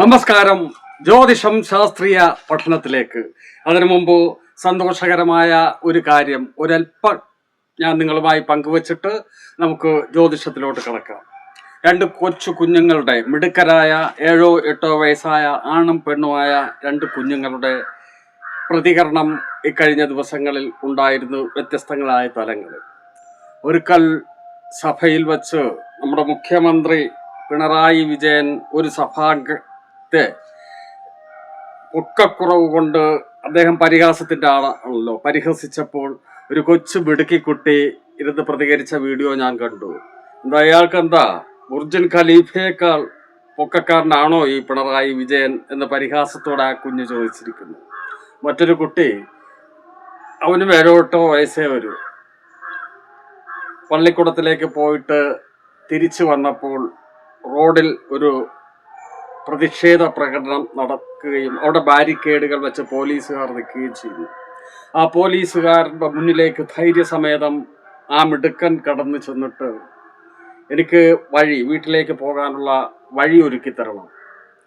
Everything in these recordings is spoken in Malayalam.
നമസ്കാരം. ജ്യോതിഷം ശാസ്ത്രീയ പഠനത്തിലേക്ക്. അതിനു മുമ്പ് സന്തോഷകരമായ ഒരു കാര്യം ഒരല്പം ഞാൻ നിങ്ങളുമായി പങ്കുവച്ചിട്ട് നമുക്ക് ജ്യോതിഷത്തിലോട്ട് കിടക്കാം. രണ്ട് കൊച്ചു കുഞ്ഞുങ്ങളുടെ മിടുക്കരായ ഏഴോ എട്ടോ വയസ്സായ ആണും പെണ്ണുമായ രണ്ട് കുഞ്ഞുങ്ങളുടെ പ്രതികരണം ഇക്കഴിഞ്ഞ ദിവസങ്ങളിൽ ഉണ്ടായിരുന്നു വ്യത്യസ്തങ്ങളായ തലങ്ങളിൽ ഒരിക്കൽ സഭയിൽ വച്ച് നമ്മുടെ മുഖ്യമന്ത്രി പിണറായി വിജയൻ ഒരു സഭാംഗത്തെ ഒക്കക്കുറവ് കൊണ്ട് അദ്ദേഹം പരിഹാസത്തിന്റെ ആളാണല്ലോ. പരിഹസിച്ചപ്പോൾ ഒരു കൊച്ചു മിടുക്കിക്കുട്ടി ഇരുന്ന് പ്രതികരിച്ച വീഡിയോ ഞാൻ കണ്ടു. എന്താ അയാൾക്ക് എന്താ ഉർജുൻ ഖലീഫയേക്കാൾ പൊക്കക്കാരനാണോ ഈ പിണറായി വിജയൻ എന്ന പരിഹാസത്തോടെ ആ കുഞ്ഞ് ചോദിച്ചിരിക്കുന്നു. മറ്റൊരു കുട്ടി അവന് വേരോട്ടോ വയസ്സേ വരൂ. പള്ളിക്കൂടത്തിലേക്ക് പോയിട്ട് തിരിച്ചു വന്നപ്പോൾ റോഡിൽ ഒരു പ്രതിഷേധ പ്രകടനം നടക്കുകയും അവിടെ ബാരിക്കേഡുകൾ വെച്ച് പോലീസുകാർ നിൽക്കുകയും ചെയ്തു. ആ പോലീസുകാരുടെ മുന്നിലേക്ക് ധൈര്യസമേതം ആ മിടുക്കൻ കടന്നു ചെന്നിട്ട് എനിക്ക് വഴി വീട്ടിലേക്ക് പോകാനുള്ള വഴി ഒരുക്കി തരണം.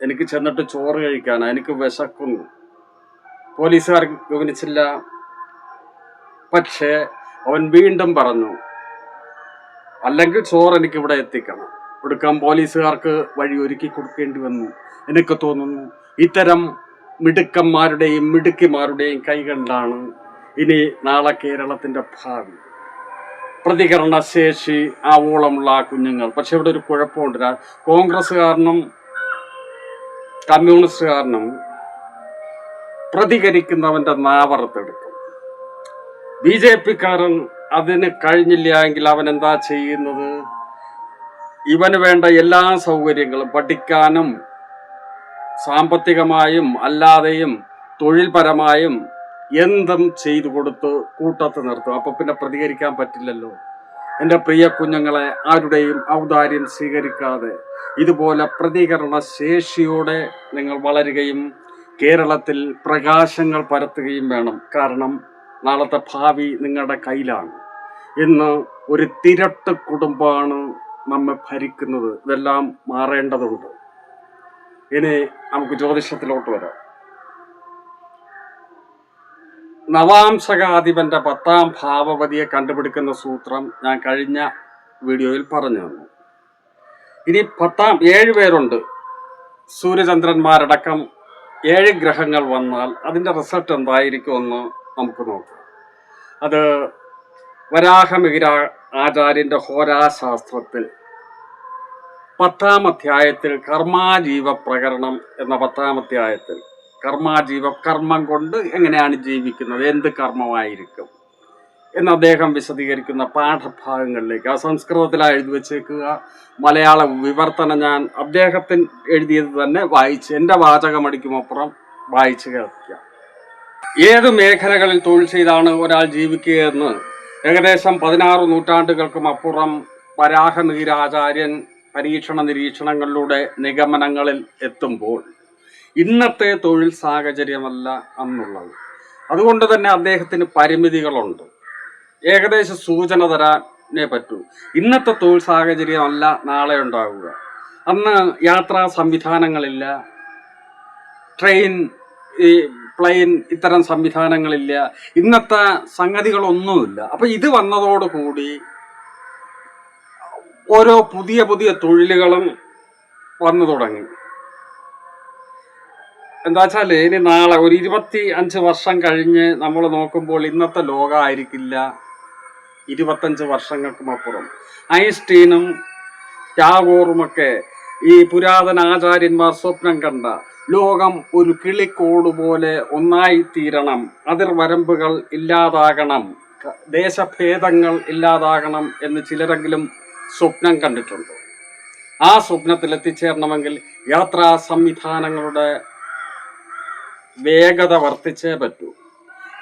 എനിക്ക് ചെന്നിട്ട് ചോറ് കഴിക്കാനാണ് എനിക്ക് വിശക്കുന്നു. പോലീസുകാർ ഗവനിച്ചില്ല പക്ഷേ അവൻ വീണ്ടും പറഞ്ഞു അല്ലെങ്കിൽ ചോറ് എനിക്ക് ഇവിടെ എത്തിക്കണം. കൊടുക്കാൻ പോലീസുകാർക്ക് വഴി ഒരുക്കി കൊടുക്കേണ്ടി വന്നു. എനിക്ക് തോന്നുന്നു ഇത്തരം മിടുക്കന്മാരുടെയും മിടുക്കിമാരുടെയും കൈകളിലാണ് ഇനി നാളെ കേരളത്തിന്റെ ഭാവി. പ്രതികരണ ശേഷി ആവോളമുള്ള ആ കുഞ്ഞുങ്ങൾ. പക്ഷെ ഇവിടെ ഒരു കുഴപ്പമുണ്ട്. കോൺഗ്രസ്സുകാരനും കമ്മ്യൂണിസ്റ്റുകാരനും പ്രതികരിക്കുന്നവന്റെ നാവറത്തെടുക്കും. ബി ജെ പിക്കാരൻ അതിന് കഴിഞ്ഞില്ല എങ്കിൽ അവൻ എന്താ ചെയ്യുന്നത്? ഇവന് വേണ്ട എല്ലാ സൗകര്യങ്ങളും പഠിക്കാനും സാമ്പത്തികമായും അല്ലാതെയും തൊഴിൽപരമായും എന്തും ചെയ്തു കൊടുത്ത് കൂട്ടത്ത് നിർത്തും. അപ്പൊ പിന്നെ പ്രതികരിക്കാൻ പറ്റില്ലല്ലോ. എന്റെ പ്രിയ കുഞ്ഞുങ്ങളെ ആരുടെയും ഔദാര്യം സ്വീകരിക്കാതെ ഇതുപോലെ പ്രതികരണ ശേഷിയോടെ നിങ്ങൾ വളരുകയും കേരളത്തിൽ പ്രകാശങ്ങൾ പരത്തുകയും വേണം. കാരണം നാളത്തെ ഭാവി നിങ്ങളുടെ കയ്യിലാണ്. ഇന്ന് ഒരു തിരട്ട് കുടുംബമാണ് നമ്മെ ഭരിക്കുന്നത് ഇതെല്ലാം മാറേണ്ടതുണ്ട്. ഇനി നമുക്ക് ജ്യോതിഷത്തിലോട്ട് വരാം. നവാംശകാധിപന്റെ പത്താം ഭാവപതിയെ കണ്ടുപിടിക്കുന്ന സൂത്രം ഞാൻ കഴിഞ്ഞ വീഡിയോയിൽ പറഞ്ഞു തന്നു. ഇനി പത്താം ഏഴ് പേരുണ്ട്. സൂര്യചന്ദ്രന്മാരടക്കം ഏഴ് ഗ്രഹങ്ങൾ വന്നാൽ അതിന്റെ റിസൾട്ട് എന്തായിരിക്കുമെന്ന് നമുക്ക് നോക്കാം. അത് വരാഹമിഹിര ആചാര്യന്റെ ഹോരാശാസ്ത്രത്തിൽ. പത്താം അധ്യായത്തിൽ കർമാജീവ പ്രകരണം എന്ന പത്താം അധ്യായത്തിൽ കർമാജീവ കർമ്മം കൊണ്ട് എങ്ങനെയാണ് ജീവിക്കുന്നത്? എന്ത് കർമ്മമായിരിക്കും? എന്ന് അദ്ദേഹം വിശദീകരിക്കുന്ന പാഠഭാഗങ്ങളിലേക്ക് ആ സംസ്കൃതത്തിലാണ് എഴുതി വെച്ചേക്കുക. മലയാള വിവർത്തനം ഞാൻ അദ്ദേഹത്തിന് എഴുതിയത് തന്നെ വായിച്ച് എന്റെ വാചകമടിക്കുമപ്പുറം വായിച്ച് കേൾക്കുക ഏത് മേഖലകളിൽ തൊഴിൽ ചെയ്താണ് ഒരാൾ ജീവിക്കുകയെന്ന് ഏകദേശം പതിനാറ് നൂറ്റാണ്ടുകൾക്കും അപ്പുറം വരാഹനീരാചാര്യൻ പരീക്ഷണ നിരീക്ഷണങ്ങളിലൂടെ നിഗമനങ്ങളിൽ എത്തുമ്പോൾ ഇന്നത്തെ തൊഴിൽ സാഹചര്യമല്ല അന്നുള്ളത്. അതുകൊണ്ട് തന്നെ അദ്ദേഹത്തിന് പരിമിതികളുണ്ട്. ഏകദേശ സൂചന തരാനേ പറ്റൂ. ഇന്നത്തെ തൊഴിൽ സാഹചര്യമല്ല നാളെ ഉണ്ടാവുക. അന്ന് യാത്രാ സംവിധാനങ്ങളില്ല ട്രെയിൻ ഈ പ്ലെയിൻ ഇത്തരം സംവിധാനങ്ങളില്ല. ഇന്നത്തെ സംഗതികളൊന്നുമില്ല. അപ്പൊ ഇത് വന്നതോടുകൂടി ഓരോ പുതിയ പുതിയ തൊഴിലുകളും വന്നു തുടങ്ങി. എന്താ വെച്ചാൽ ഇനി നാളെ ഒരു ഇരുപത്തി അഞ്ച് വർഷം കഴിഞ്ഞ് നമ്മൾ നോക്കുമ്പോൾ ഇന്നത്തെ ലോകമായിരിക്കില്ല ഇരുപത്തഞ്ച് വർഷങ്ങൾക്കും അപ്പുറം. ഐൻസ്റ്റീനും ടാഗോറുമൊക്കെ ഈ പുരാതന ആചാര്യന്മാർ സ്വപ്നം കണ്ട ലോകം ഒരു കിളിക്കോട് പോലെ ഒന്നായി തീരണം അതിർവരമ്പുകൾ ഇല്ലാതാകണം. ദേശഭേദങ്ങൾ ഇല്ലാതാകണം എന്ന് ചിലരെങ്കിലും സ്വപ്നം കണ്ടിട്ടുണ്ട്? ആ സ്വപ്നത്തിൽ എത്തിച്ചേരണമെങ്കിൽ യാത്രാ സംവിധാനങ്ങളുടെ വേഗത വർദ്ധിച്ചേ പറ്റൂ.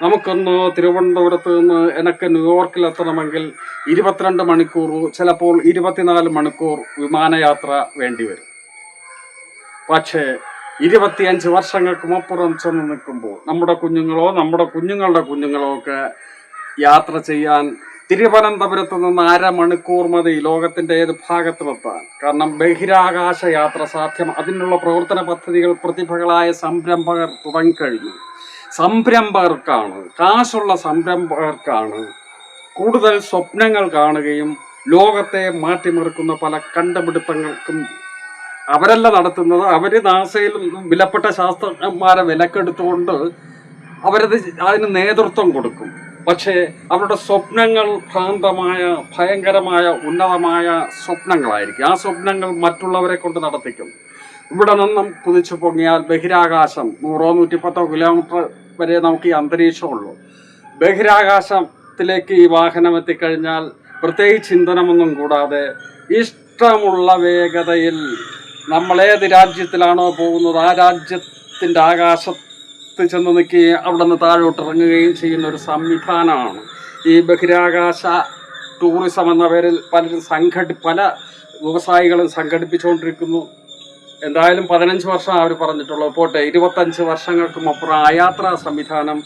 നമുക്കൊന്ന് തിരുവനന്തപുരത്ത് നിന്ന് എനിക്ക് ന്യൂയോർക്കിൽ എത്തണമെങ്കിൽ ഇരുപത്തിരണ്ട് മണിക്കൂർ ചിലപ്പോൾ ഇരുപത്തിനാല് മണിക്കൂർ വിമാനയാത്ര വേണ്ടിവരും. പക്ഷേ ഇരുപത്തിയഞ്ച് വർഷങ്ങൾക്കും അപ്പുറം ചെന്ന് നിൽക്കുമ്പോൾ നമ്മുടെ കുഞ്ഞുങ്ങളോ നമ്മുടെ കുഞ്ഞുങ്ങളുടെ കുഞ്ഞുങ്ങളോ ഒക്കെ യാത്ര ചെയ്യാൻ തിരുവനന്തപുരത്ത് നിന്ന് അരമണിക്കൂർ മതി ലോകത്തിന്റെ ഏത് ഭാഗത്തുമെത്താൻ. കാരണം ബഹിരാകാശ യാത്ര സാധ്യം. അതിനുള്ള പ്രവർത്തന പദ്ധതികൾ പ്രതിഭകളായ സംരംഭകർ തുടങ്ങിക്കഴിഞ്ഞു. സംരംഭകർക്കാണ് കാശുള്ള സംരംഭകർക്കാണ് കൂടുതൽ സ്വപ്നങ്ങൾ കാണുകയും ലോകത്തെ മാറ്റിമറിക്കുന്ന പല കണ്ടുപിടുത്തങ്ങൾക്കും അവരല്ല നടത്തുന്നത്. അവർ നാസയിൽ വിലപ്പെട്ട ശാസ്ത്രജ്ഞന്മാരെ വിലക്കെടുത്തുകൊണ്ട് അവരത് അതിന് നേതൃത്വം കൊടുക്കും. പക്ഷേ അവരുടെ സ്വപ്നങ്ങൾ ഭ്രാന്തമായ ഭയങ്കരമായ ഉന്നതമായ സ്വപ്നങ്ങളായിരിക്കും. ആ സ്വപ്നങ്ങൾ മറ്റുള്ളവരെ കൊണ്ട് നടത്തിക്കും. ഇവിടെ നിന്നും കുതിച്ചു പൊങ്ങിയാൽ ബഹിരാകാശം നൂറോ നൂറ്റിപ്പത്തോ കിലോമീറ്റർ വരെ നമുക്ക് ഈ അന്തരീക്ഷമുള്ളൂ ബഹിരാകാശത്തിലേക്ക് ഈ വാഹനം എത്തിക്കഴിഞ്ഞാൽ പ്രത്യേകിച്ച് ചിന്തനമൊന്നും കൂടാതെ ഇഷ്ടമുള്ള വേഗതയിൽ നമ്മൾ ഏത് രാജ്യത്തിലാണോ പോകുന്നത് ആ രാജ്യത്തിന്റെ ആകാശത്ത് ചെന്ന് നിൽക്കുകയും അവിടെ നിന്ന് താഴോട്ട് ഇറങ്ങുകയും ചെയ്യുന്ന ഒരു സംവിധാനമാണ്. ഈ ബഹിരാകാശ ടൂറിസം എന്ന പേരിൽ പലരും സംഘടി പല വ്യവസായികളും സംഘടിപ്പിച്ചുകൊണ്ടിരിക്കുന്നു. എന്തായാലും പതിനഞ്ച് വർഷം അവർ പറഞ്ഞിട്ടുള്ളൂ പോട്ടെ ഇരുപത്തഞ്ച് വർഷങ്ങൾക്കും അപ്പുറം ആ യാത്രാ സംവിധാനം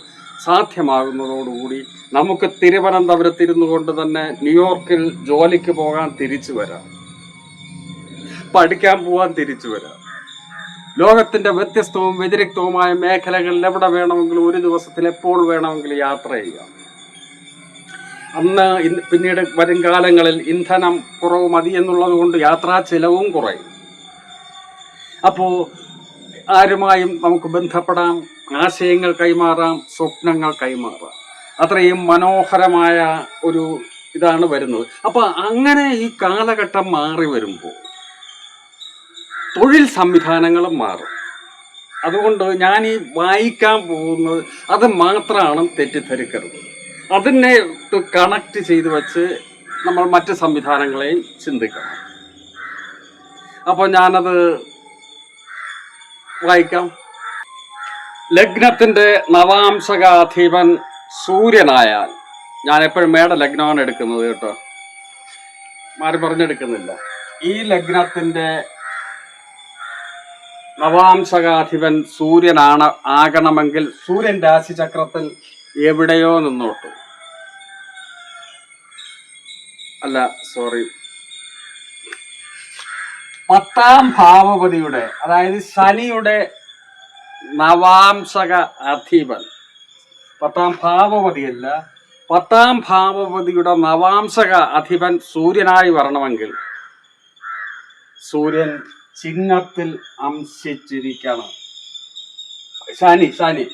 സാധ്യമാകുന്നതോടുകൂടി നമുക്ക് തിരുവനന്തപുരത്തിരുന്നു കൊണ്ട് തന്നെ ന്യൂയോർക്കിൽ ജോലിക്ക് പോകാൻ തിരിച്ചു വരാം. പഠിക്കാൻ പോവാൻ തിരിച്ചു വരാം. ലോകത്തിന്റെ വ്യത്യസ്തവും വ്യതിരിക്തവുമായ മേഖലകളിൽ എവിടെ വേണമെങ്കിലും ഒരു ദിവസത്തിൽ എപ്പോൾ വേണമെങ്കിലും യാത്ര ചെയ്യാം. അന്ന് പിന്നീട് വരും കാലങ്ങളിൽ ഇന്ധനം കുറവ് മതി എന്നുള്ളത് കൊണ്ട് യാത്രാ ചെലവും കുറയും. അപ്പോൾ ആരുമായും നമുക്ക് ബന്ധപ്പെടാം ആശയങ്ങൾ കൈമാറാം സ്വപ്നങ്ങൾ കൈമാറാം. അത്രയും മനോഹരമായ ഒരു ഇതാണ് വരുന്നത്. അപ്പോൾ അങ്ങനെ ഈ കാലഘട്ടം മാറി വരുമ്പോൾ തൊഴിൽ സംവിധാനങ്ങളും മാറും. അതുകൊണ്ട് ഞാൻ ഈ വായിക്കാൻ പോകുന്നത് അത് മാത്രമാണ് തെറ്റിദ്ധരിക്കരുത്. അതിനെ കണക്ട് ചെയ്ത് വെച്ച് നമ്മൾ മറ്റ് സംവിധാനങ്ങളെയും ചിന്തിക്കണം. അപ്പോൾ ഞാനത് വായിക്കാം. ലഗ്നത്തിന്റെ നവാംശകാധിപൻ സൂര്യനായാൽ ഞാൻ എപ്പോഴും മേട ലഗ്നമാണ് എടുക്കുന്നത് കേട്ടോ. മാറി പറഞ്ഞെടുക്കുന്നില്ല. ഈ ലഗ്നത്തിന്റെ നവാംശകാധിപൻ സൂര്യനാണ് ആകണമെങ്കിൽ സൂര്യൻ രാശിചക്രത്തിൽ എവിടെയോ നിന്നോട്ടു. അല്ല സോറി പത്താം ഭാവപതിയുടെ അതായത് ശനിയുടെ നവാംശക അധിപൻ പത്താം ഭാവപതിയല്ല പത്താം ഭാവപതിയുടെ നവാംശക അധിപൻ സൂര്യനായി വരണമെങ്കിൽ സൂര്യൻ ചിങ്ങത്തിൽ അംശിച്ചിരിക്കണം. ശനി ശനി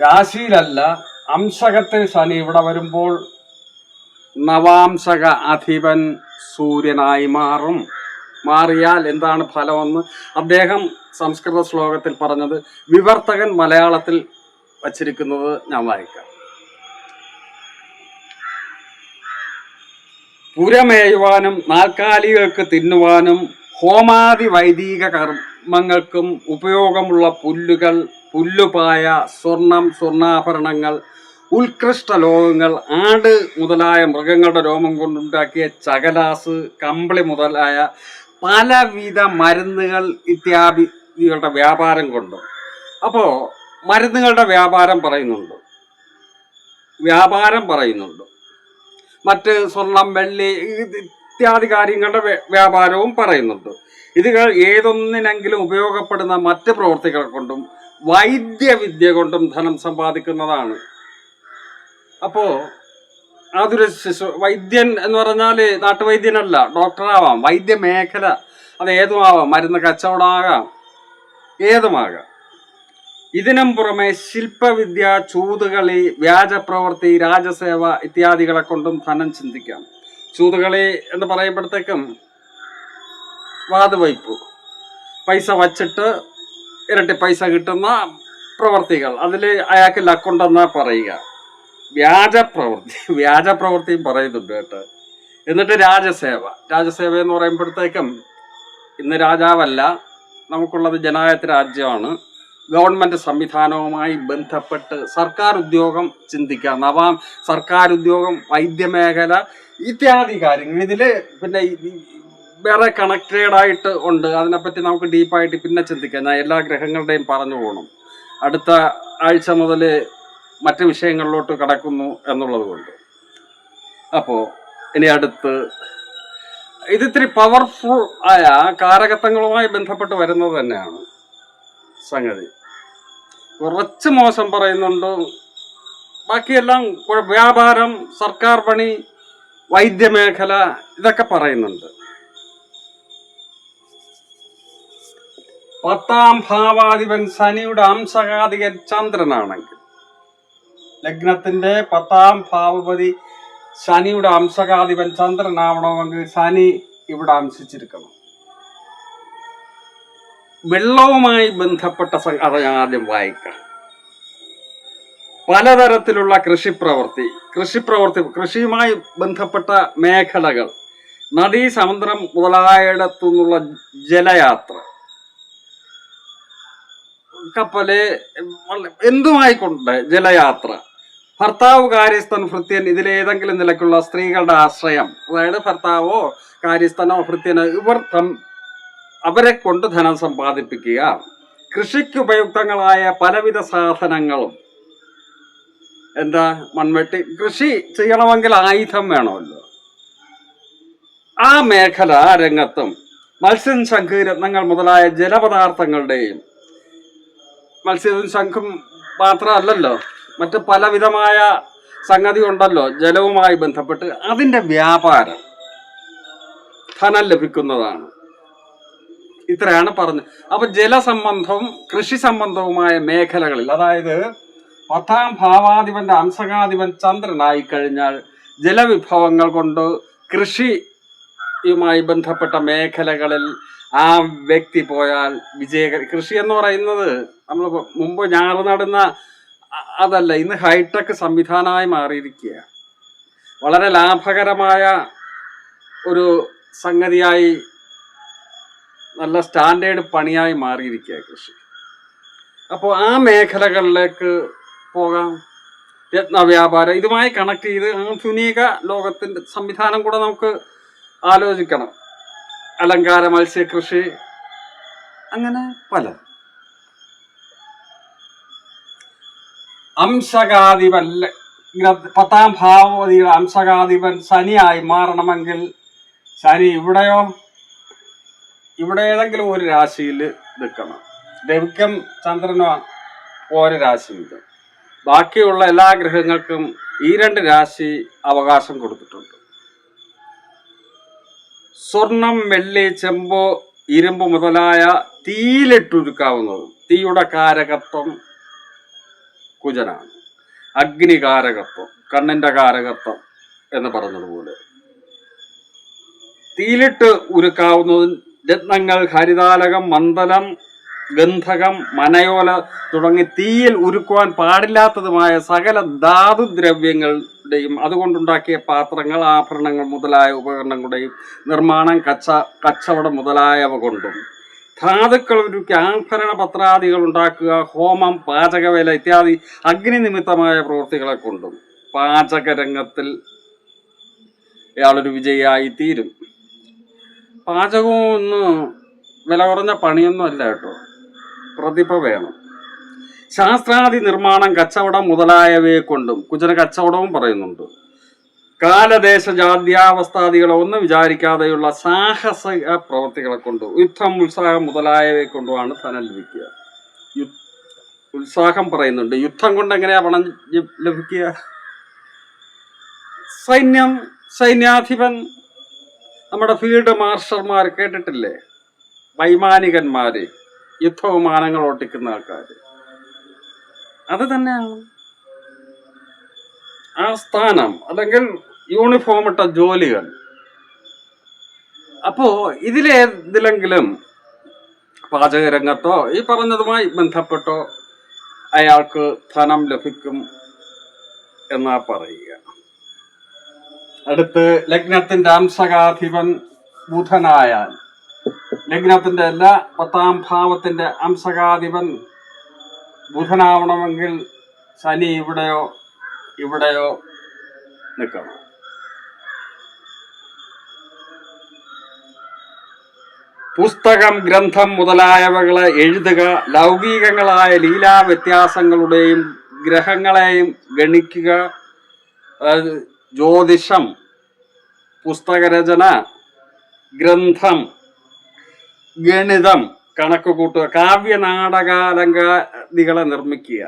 രാശിയിലല്ല അംശകത്തിൽ ശനി ഇവിടെ വരുമ്പോൾ നവാംശക അധിപൻ സൂര്യനായി മാറും. മാറിയാൽ എന്താണ് ഫലമെന്ന് അദ്ദേഹം സംസ്കൃത ശ്ലോകത്തിൽ പറഞ്ഞത്. വിവർത്തകൻ മലയാളത്തിൽ വച്ചിരിക്കുന്നത് ഞാൻ വായിക്കാം. പുരമേയുവാനും നാൽക്കാലികൾക്ക് തിന്നുവാനും ഹോമാദി വൈദിക കർമ്മങ്ങൾക്കും ഉപയോഗമുള്ള പുല്ലുകൾ പുല്ലുപായ സ്വർണം സ്വർണാഭരണങ്ങൾ ഉത്കൃഷ്ട ലോകങ്ങൾ ആട് മുതലായ മൃഗങ്ങളുടെ രോമം കൊണ്ടുണ്ടാക്കിയ ചകലാസ് കമ്പിളി മുതലായ പലവിധ മരുന്നുകൾ ഇത്യാദികളുടെ വ്യാപാരം കൊണ്ട്. അപ്പോൾ മരുന്നുകളുടെ വ്യാപാരം പറയുന്നുണ്ട്. വ്യാപാരം പറയുന്നുണ്ട്. മറ്റ് സ്വർണം വെള്ളി ഇത് ഇത്യാദി കാര്യങ്ങളുടെ വ്യാപാരവും പറയുന്നുണ്ട്. ഇതുകൾ ഏതൊന്നിനെങ്കിലും ഉപയോഗപ്പെടുന്ന മറ്റ് പ്രവർത്തികൾ കൊണ്ടും വൈദ്യവിദ്യ കൊണ്ടും ധനം സമ്പാദിക്കുന്നതാണ്. അപ്പോൾ അതൊരു ശിശു വൈദ്യൻ എന്ന് പറഞ്ഞാൽ നാട്ടുവൈദ്യനല്ല ഡോക്ടറാവാം. വൈദ്യമേഖല അത് ഏതുമാവാം? മരുന്ന് കച്ചവടമാകാം. ഏതുമാകാം? ഇതിനും പുറമെ ശില്പവിദ്യ ചൂതുകളി വ്യാജപ്രവൃത്തി രാജസേവ ഇത്യാദികളെ കൊണ്ടും ധനം ചിന്തിക്കാം. ചൂതുകളി എന്ന് പറയുമ്പോഴത്തേക്കും വാതുവയ്പ് പൈസ വച്ചിട്ട് ഇരട്ടി പൈസ കിട്ടുന്ന പ്രവർത്തികൾ. അതിൽ അയാൾക്ക് ലക്കുണ്ടെന്ന് പറയുക. വ്യാജപ്രവൃത്തി വ്യാജപ്രവൃത്തിയും പറയുന്നുണ്ട് കേട്ടോ. എന്നിട്ട് രാജസേവ. രാജസേവ എന്ന് പറയുമ്പോഴത്തേക്കും ഇന്ന് രാജാവല്ല നമുക്കുള്ളത് ജനായത്ത് രാജ്യമാണ്. ഗവൺമെന്റ് സംവിധാനവുമായി ബന്ധപ്പെട്ട് സർക്കാർ ഉദ്യോഗം ചിന്തിക്കുക. നവാം സർക്കാർ ഉദ്യോഗം വൈദ്യമേഖല ഇത്യാദി കാര്യങ്ങൾ. ഇതിൽ പിന്നെ വേറെ കണക്റ്റഡ് ആയിട്ട് ഉണ്ട്. അതിനെപ്പറ്റി നമുക്ക് ഡീപ്പായിട്ട് പിന്നെ ചിന്തിക്കാം. ഞാൻ എല്ലാ ഗ്രഹങ്ങളുടെയും പറഞ്ഞു പോകണം അടുത്ത ആഴ്ച മുതൽ മറ്റ് വിഷയങ്ങളിലോട്ട് കടക്കുന്നു എന്നുള്ളത് കൊണ്ട്. അപ്പോൾ ഇനി അടുത്ത് ഇത് ഇത്തിരി പവർഫുൾ ആയ കാരകത്വങ്ങളുമായി ബന്ധപ്പെട്ട് വരുന്നത് തന്നെയാണ് സംഗതി. കുറച്ച് മോശം പറയുന്നുണ്ട്? ബാക്കിയെല്ലാം വ്യാപാരം സർക്കാർ പണി വൈദ്യമേഖല ഇതൊക്കെ പറയുന്നുണ്ട്. പത്താം ഭാവാധിപൻ ശനിയുടെ അംശകാധികൻ ചന്ദ്രനാണെങ്കിൽ ലഗ്നത്തിന്റെ പത്താം ഭാവപതി ശനിയുടെ അംശകാധിപൻ ചന്ദ്രനാവണമെങ്കിൽ ശനി ഇവിടെ അംശിച്ചിരിക്കണം. വെള്ളവുമായി ബന്ധപ്പെട്ട അത് ഞാൻ ആദ്യം വായിക്കാം. പലതരത്തിലുള്ള കൃഷിപ്രവൃത്തി. കൃഷിപ്രവൃത്തി കൃഷിയുമായി ബന്ധപ്പെട്ട മേഖലകൾ. നദീ സമുദ്രം മുതലായിടത്തു നിന്നുള്ള ജലയാത്ര. കപ്പൽ എന്തുമായിക്കൊണ്ട് ജലയാത്ര. ഭർത്താവ് കാര്യസ്ഥൻ ഭൃത്യൻ ഇതിലേതെങ്കിലും നിലക്കുള്ള സ്ത്രീകളുടെ ആശ്രയം. അതായത് ഭർത്താവോ കാര്യസ്ഥനോ ഭൃത്യനോ ഇവർ അവരെ കൊണ്ട് ധനം സമ്പാദിപ്പിക്കുക. കൃഷിക്ക് ഉപയുക്തങ്ങളായ പലവിധ സാധനങ്ങളും. എന്താ? മൺവെട്ടി. കൃഷി ചെയ്യണമെങ്കിൽ ആയുധം വേണമല്ലോ. ആ മേഖല രംഗത്തും മത്സ്യം ശംഖ് രത്നങ്ങൾ മുതലായ ജലപദാർത്ഥങ്ങളുടെയും മത്സ്യവും ശംഖും മാത്രമല്ലല്ലോ മറ്റ് പലവിധമായ സംഗതി ഉണ്ടല്ലോ ജലവുമായി ബന്ധപ്പെട്ട് അതിന്റെ വ്യാപാരം ധനം ലഭിക്കുന്നതാണ്. ഇത്രയാണ് പറഞ്ഞത് അപ്പൊ ജലസംബന്ധവും കൃഷി സംബന്ധവുമായ മേഖലകളിൽ അതായത് പത്താം ഭാവാധിപന്റെ അംശകാധിപൻ ചന്ദ്രനായി കഴിഞ്ഞാൽ ജലവിഭവങ്ങൾ കൊണ്ട് കൃഷിയുമായി ബന്ധപ്പെട്ട മേഖലകളിൽ ആ വ്യക്തി പോയാൽ വിജയ കൃഷി എന്ന് പറയുന്നത് നമ്മൾ മുമ്പ് ഞാറ് നടുന്ന അതല്ല ഇന്ന് ഹൈടെക് സംവിധാനമായി മാറിയിരിക്കുക വളരെ ലാഭകരമായ ഒരു സംഗതിയായി നല്ല സ്റ്റാൻഡേർഡ് പണിയായി മാറിയിരിക്കുക കൃഷി. അപ്പോൾ ആ മേഖലകളിലേക്ക് പോകാം. രത്ന വ്യാപാരം ഇതുമായി കണക്ട് ചെയ്ത് ആധുനിക ലോകത്തിന്റെ സംവിധാനം കൂടെ നമുക്ക് ആലോചിക്കണം. അലങ്കാര മത്സ്യകൃഷി അങ്ങനെ പല. അംശകാധിപൻ പത്താം ഭാവതിയുടെ അംശകാധിപൻ ശനിയായി മാറണമെങ്കിൽ ശനി ഇവിടെയോ ഇവിടെ ഏതെങ്കിലും ഒരു രാശിയിൽ നിൽക്കണം. ദൈവിക്കം ചന്ദ്രനോ ഒരു രാശി വീതം ബാക്കിയുള്ള എല്ലാ ഗ്രഹങ്ങൾക്കും ഈ രണ്ട് രാശി അവകാശം കൊടുത്തിട്ടുണ്ട്. സ്വർണം വെള്ളി ചെമ്പ് ഇരുമ്പ് മുതലായ തീയിലിട്ടുരുക്കാവുന്നത് തീയുടെ കാരകത്വം കുജനാണ്. അഗ്നികാരകത്വം കണ്ണിന്റെ കാരകത്വം എന്ന് പറഞ്ഞതുപോലെ. തീയിലിട്ട് ഉരുക്കാവുന്നതും രത്നങ്ങൾ ഹരിതാലകം മന്ദലം ഗന്ധകം മനയോല തുടങ്ങി തീയിൽ ഉരുക്കുവാൻ പാടില്ലാത്തതുമായ സകല ധാതുദ്രവ്യങ്ങളുടെയും അതുകൊണ്ടുണ്ടാക്കിയ പാത്രങ്ങൾ ആഭരണങ്ങൾ മുതലായ ഉപകരണങ്ങളുടെയും നിർമ്മാണം കച്ച കച്ചവടം മുതലായവ കൊണ്ടും. ധാതുക്കൾ ഉരുക്കി ആഭരണ പത്രാദികൾ ഉണ്ടാക്കുക ഹോമം പാചകവേല ഇത്യാദി അഗ്നി നിമിത്തമായ പ്രവൃത്തികളെ കൊണ്ടും. പാചകരംഗത്തിൽ ഇയാളൊരു വിജയിയായി തീരും പാചകവും ഒന്ന് വില കുറഞ്ഞ പണിയൊന്നും അല്ല കേട്ടോ. പ്രതിഭ വേണം. ശാസ്ത്രാദി നിർമ്മാണം കച്ചവടം മുതലായവയെ കൊണ്ടും കുചന കച്ചവടവും പറയുന്നുണ്ട്. കാലദേശ ജാത്യാവസ്ഥാദികളെ ഒന്നും വിചാരിക്കാതെയുള്ള സാഹസ പ്രവർത്തികളെ കൊണ്ടും യുദ്ധം ഉത്സാഹം മുതലായവയെ കൊണ്ടുമാണ് ധനം ലഭിക്കുക. ഉത്സാഹം പറയുന്നുണ്ട്. യുദ്ധം കൊണ്ട് എങ്ങനെയാ പണം ലഭിക്കുക? സൈന്യം സൈന്യാധിപൻ നമ്മുടെ ഫീൽഡ് മാർഷർമാർ കേട്ടിട്ടില്ലേ? വൈമാനികന്മാര് യുദ്ധവിമാനങ്ങൾ ഓട്ടിക്കുന്ന ആൾക്കാർ അത് തന്നെയാണ്. ആ സ്ഥാനം അല്ലെങ്കിൽ യൂണിഫോം ഇട്ട ജോലികൾ. അപ്പോ ഇതിലേതിലെങ്കിലും പാചകരംഗത്തോ ഈ പറഞ്ഞതുമായി ബന്ധപ്പെട്ടോ അയാൾക്ക് ധനം ലഭിക്കും എന്നാ പറയുക. അടുത്ത് ലഗ്നത്തിന്റെ അംശകാധിപൻ ബുധനായാൽ ലഗ്നത്തിന്റെ എല്ലാ പത്താം ഭാവത്തിന്റെ അംശകാധിപൻ ബുധനാവണമെങ്കിൽ ശനി ഇവിടെയോ ഇവിടെയോ നിൽക്കണം. പുസ്തകം ഗ്രന്ഥം മുതലായവകളെ എഴുതുക ലൗകികങ്ങളായ ലീലാ വ്യത്യാസങ്ങളുടെയും ഗ്രഹങ്ങളെയും ഗണിക്കുക ജ്യോതിഷം പുസ്തകരചന ഗ്രന്ഥം ഗണിതം കണക്ക് കൂട്ടുക കാവ്യ നാടകാലങ്കാദികളെ നിർമ്മിക്കുക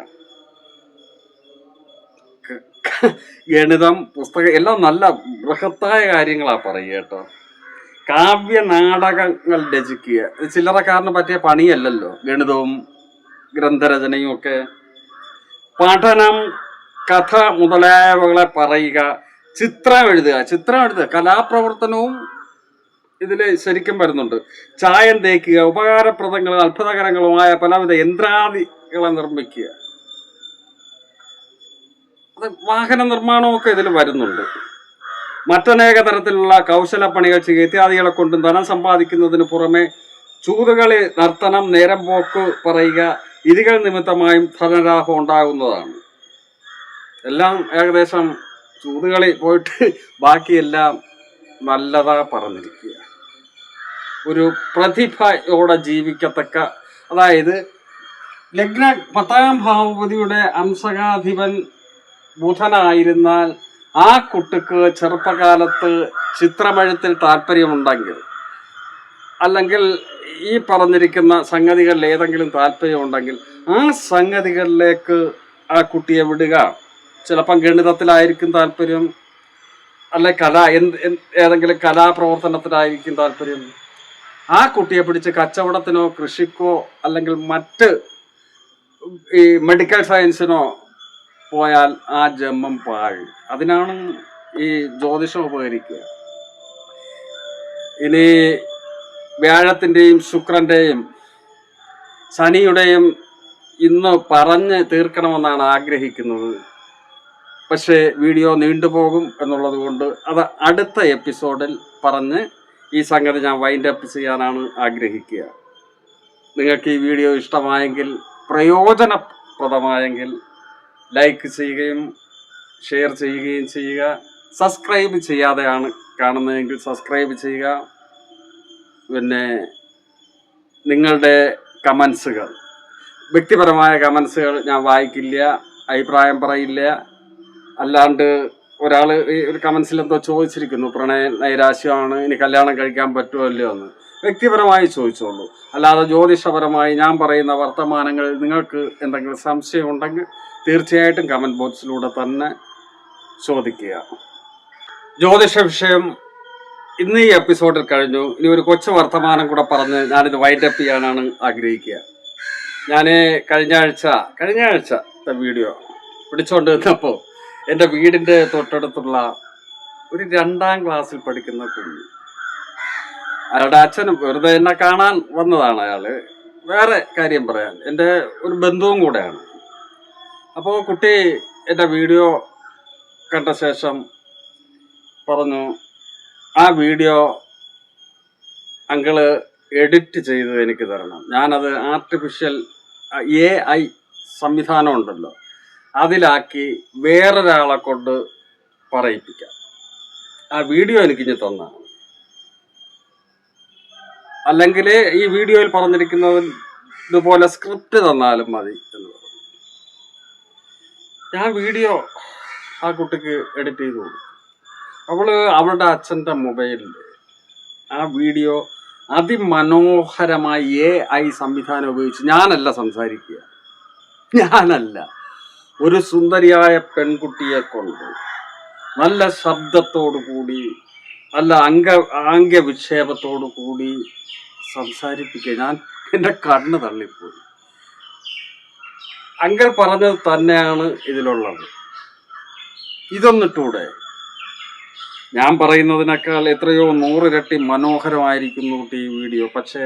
ഗണിതം പുസ്തകം എല്ലാം നല്ല ബൃഹത്തായ കാര്യങ്ങളാണ് പറയുക കേട്ടോ. കാവ്യ നാടകങ്ങൾ രചിക്കുക ചില്ലറക്കാരന് പറ്റിയ പണിയല്ലല്ലോ ഗണിതവും ഗ്രന്ഥരചനയും ഒക്കെ. പഠനം കഥ മുതലായവകളെ പറയുക ചിത്രം എഴുതുക. ചിത്രം എഴുതുക. കലാപ്രവർത്തനവും ഇതിൽ ശരിക്കും വരുന്നുണ്ട്. ചായം തേക്കുക ഉപകാരപ്രദങ്ങളും അത്ഭുതകരങ്ങളുമായ പലവിധ യന്ത്രാദികളെ നിർമ്മിക്കുക. അത് വാഹന നിർമ്മാണമൊക്കെ ഇതിൽ വരുന്നുണ്ട്. മറ്റനേക തരത്തിലുള്ള കൗശലപ്പണികൾ ചെയ്യുക ഇത്യാദികളെ കൊണ്ടും ധനം സമ്പാദിക്കുന്നതിന് പുറമെ ചൂതുകളി നർത്തനം നേരം പോക്ക് പറയുക ഇതികൾ നിമിത്തമായും ധനലാഭം ഉണ്ടാകുന്നതാണ്. എല്ലാം ഏകദേശം ചൂതുകളി പോയിട്ട് ബാക്കിയെല്ലാം നല്ലതാ പറഞ്ഞിരിക്കുക. ഒരു പ്രതിഭയോടെ ജീവിക്കത്തക്ക അതായത് ലഗ്ന പത്താം ഭാവപതിയുടെ അംശകാധിപൻ ബുധനായിരുന്നാൽ ആ കുട്ടിക്ക് ചെറുപ്പകാലത്ത് ചിത്രമഴത്തിൽ താല്പര്യമുണ്ടെങ്കിൽ അല്ലെങ്കിൽ ഈ പറഞ്ഞിരിക്കുന്ന സംഗതികളിൽ ഏതെങ്കിലും താല്പര്യമുണ്ടെങ്കിൽ ആ സംഗതികളിലേക്ക് ആ കുട്ടിയെ വിടുക. ചിലപ്പം ഗണിതത്തിലായിരിക്കും താല്പര്യം അല്ലെ കല എന്ത് ഏതെങ്കിലും കലാപ്രവർത്തനത്തിലായിരിക്കും താല്പര്യം. ആ കുട്ടിയെ പിടിച്ച് കച്ചവടത്തിനോ കൃഷിക്കോ അല്ലെങ്കിൽ മറ്റ് ഈ മെഡിക്കൽ സയൻസിനോ പോയാൽ ആ ജന്മം പാഴ്. അതിനാണ് ഈ ജ്യോതിഷം ഉപകരിക്കുക. ഇനി വ്യാഴത്തിന്റെയും ശുക്രന്റെയും ശനിയുടെയും ഇന്ന് പറഞ്ഞ് തീർക്കണമെന്നാണ് ആഗ്രഹിക്കുന്നത്. പക്ഷേ വീഡിയോ നീണ്ടുപോകും എന്നുള്ളത് കൊണ്ട് അത് അടുത്ത എപ്പിസോഡിൽ പറഞ്ഞ് ഈ സംഗതി ഞാൻ വൈൻഡ് അപ്പ് ചെയ്യാനാണ് ആഗ്രഹിക്കുക. നിങ്ങൾക്ക് ഈ വീഡിയോ ഇഷ്ടമായെങ്കിൽ പ്രയോജനപ്രദമായെങ്കിൽ ലൈക്ക് ചെയ്യുകയും ഷെയർ ചെയ്യുകയും ചെയ്യുക. സബ്സ്ക്രൈബ് ചെയ്യാതെയാണ് കാണുന്നതെങ്കിൽ സബ്സ്ക്രൈബ് ചെയ്യുക. പിന്നെ നിങ്ങളുടെ കമൻസുകൾ വ്യക്തിപരമായ കമൻസുകൾ ഞാൻ വായിക്കില്ല അഭിപ്രായം പറയില്ല. അല്ലാണ്ട് ഒരാൾ ഈ ഒരു കമൻസിൽ എന്തോ ചോദിച്ചിരിക്കുന്നു പ്രണയ നൈരാശ്യമാണ് ഇനി കല്യാണം കഴിക്കാൻ പറ്റുമോ അല്ലയോ എന്ന്. വ്യക്തിപരമായി ചോദിച്ചോളൂ. അല്ലാതെ ജ്യോതിഷപരമായി ഞാൻ പറയുന്ന വർത്തമാനങ്ങൾ നിങ്ങൾക്ക് എന്തെങ്കിലും സംശയം ഉണ്ടെങ്കിൽ തീർച്ചയായിട്ടും കമന്റ് ബോക്സിലൂടെ തന്നെ ചോദിക്കുക. ജ്യോതിഷ വിഷയം ഇന്ന് ഈ എപ്പിസോഡിൽ കഴിഞ്ഞു. ഇനി ഒരു കൊച്ചു വർത്തമാനം കൂടെ പറഞ്ഞ് ഞാനിത് വൈൻഡപ്പ് ചെയ്യാനാണ് ആഗ്രഹിക്കുക. ഞാൻ കഴിഞ്ഞ ആഴ്ച കഴിഞ്ഞ ആഴ്ച വീഡിയോ പിടിച്ചോണ്ട് നിന്നപ്പോൾ എന്റെ വീടിന്റെ തൊട്ടടുത്തുള്ള ഒരു രണ്ടാം ക്ലാസ്സിൽ പഠിക്കുന്ന കുഞ്ഞ്. അയാളുടെ അച്ഛനും വെറുതെ എന്നെ കാണാൻ വന്നതാണ് അയാൾ വേറെ കാര്യം പറയാൻ എന്റെ ഒരു ബന്ധുവും കൂടെയാണ്. അപ്പോൾ കുട്ടി എന്റെ വീഡിയോ കണ്ട ശേഷം പറഞ്ഞു ആ വീഡിയോ അങ്കിൾ എഡിറ്റ് ചെയ്ത് എനിക്ക് തരണം. ഞാനത് ആർട്ടിഫിഷ്യൽ എ ഐ സംവിധാനം ഉണ്ടല്ലോ. അതിലാക്കി വേറൊരാളെ കൊണ്ട് പറയിപ്പിക്കാം. ആ വീഡിയോ എനിക്ക് ഇനി തന്നാണ് അല്ലെങ്കിൽ ഈ വീഡിയോയിൽ പറഞ്ഞിരിക്കുന്നതിൽ ഇതുപോലെ സ്ക്രിപ്റ്റ് തന്നാലും മതി എന്ന് പറഞ്ഞു. ഞാൻ വീഡിയോ ആ കുട്ടിക്ക് എഡിറ്റ് ചെയ്തു കൊടുത്തു. അവൾ അവളുടെ അച്ഛന്റെ മൊബൈലിൽ ആ വീഡിയോ അതിമനോഹരമായി എ ഐ സംവിധാനം ഉപയോഗിച്ച് ഞാനല്ല സംസാരിക്കുക. ഞാനല്ല. ഒരു സുന്ദരിയായ പെൺകുട്ടിയെ കൊണ്ട് നല്ല ശബ്ദത്തോടു കൂടി നല്ല അംഗ ആംഗ്യ വിക്ഷേപത്തോടു കൂടി സംസാരിപ്പിക്കുക. ഞാൻ എന്റെ കണ്ണ് തള്ളിപ്പോയി. അങ്കൽ പറഞ്ഞത് തന്നെയാണ് ഇതിലുള്ളത്. ഇതൊന്നിട്ടൂടെ? ഞാൻ പറയുന്നതിനേക്കാൾ എത്രയോ നൂറിരട്ടി മനോഹരമായിരിക്കുന്നു ഈ വീഡിയോ. പക്ഷേ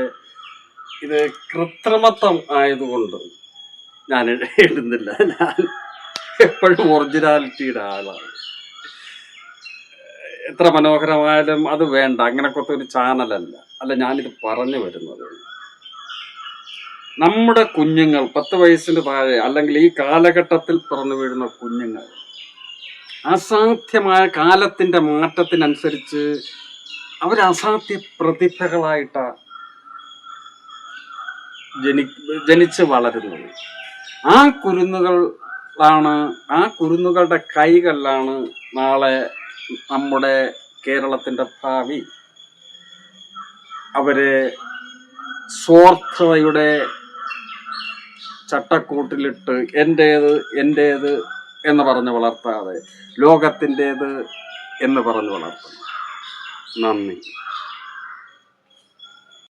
ഇത് കൃത്രിമത്വം ആയതുകൊണ്ട് ഞാൻ എഴുതുന്നില്ല. ഞാൻ എപ്പോഴും ഒറിജിനാലിറ്റിയുടെ ആളാണ്. എത്ര മനോഹരമായാലും അത് വേണ്ട. അങ്ങനെക്കൊത്ത ഒരു ചാനലല്ല. അല്ല ഞാനിത് പറഞ്ഞു വരുന്നത് നമ്മുടെ കുഞ്ഞുങ്ങൾ പത്ത് വയസ്സിന് താഴെ അല്ലെങ്കിൽ ഈ കാലഘട്ടത്തിൽ പിറന്നു വീഴുന്ന കുഞ്ഞുങ്ങൾ അസാധ്യമായ കാലത്തിന്റെ മാറ്റത്തിനനുസരിച്ച് അവർ അസാധ്യ പ്രതിഭകളായിട്ടാണ് ജനി ജനിച്ച് വളരുന്നത്. ആ കുരുന്നുകളാണ് ആ കുരുന്നുകളുടെ കൈകളിലാണ് നാളെ നമ്മുടെ കേരളത്തിന്റെ ഭാവി. അവരെ സ്വാർത്ഥതയുടെ ചട്ടക്കൂട്ടിലിട്ട് എന്റേത് എന്റേത് എന്ന് പറഞ്ഞ് വളർത്താതെ ലോകത്തിന്റേത് എന്ന് പറഞ്ഞ് വളർത്തണം. നന്ദി.